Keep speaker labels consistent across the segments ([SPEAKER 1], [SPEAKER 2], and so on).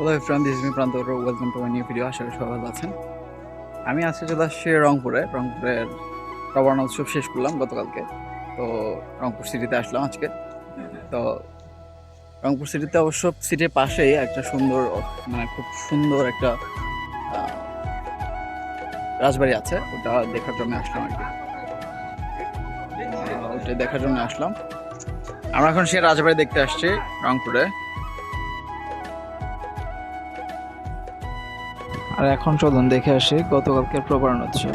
[SPEAKER 1] Hello everyone this me Pranto welcome to my new video আশা করি সবাই ভালো আছেন। আমি আজকে চলে আসছি রংপুরে। রংপুরের রবানা উৎসব শেষ করলাম গতকালকে। তো রংপুর সিটিতে আসলাম আজকে। তো রংপুর সিটিতে অবশ্য সিটির পাশেই একটা সুন্দর মানে খুব সুন্দর একটা রাজবাড়ি আছে। ওটা দেখার জন্য আসলাম আর কি। ওটা দেখার জন্য আসলাম। আমরা এখন সে রাজবাড়ি দেখতে আসছি রংপুরে। আর এখন চলুন দেখে আসি গতকালকের প্রবরণ উৎসব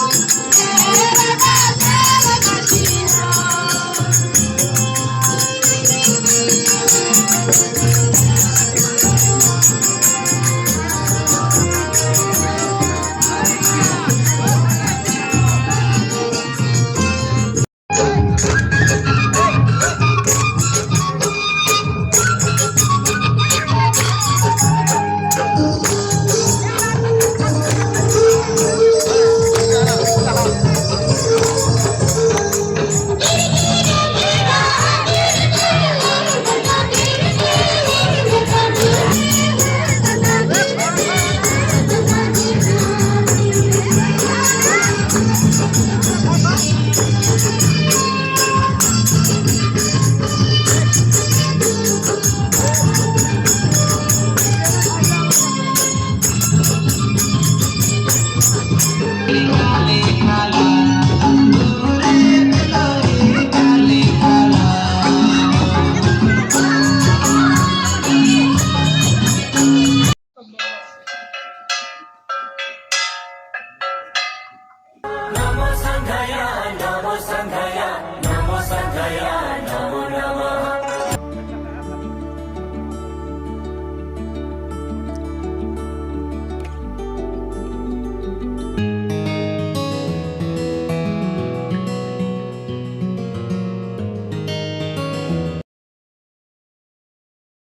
[SPEAKER 2] Sanghaya, Namo Sanghaya, Namo Sanghaya.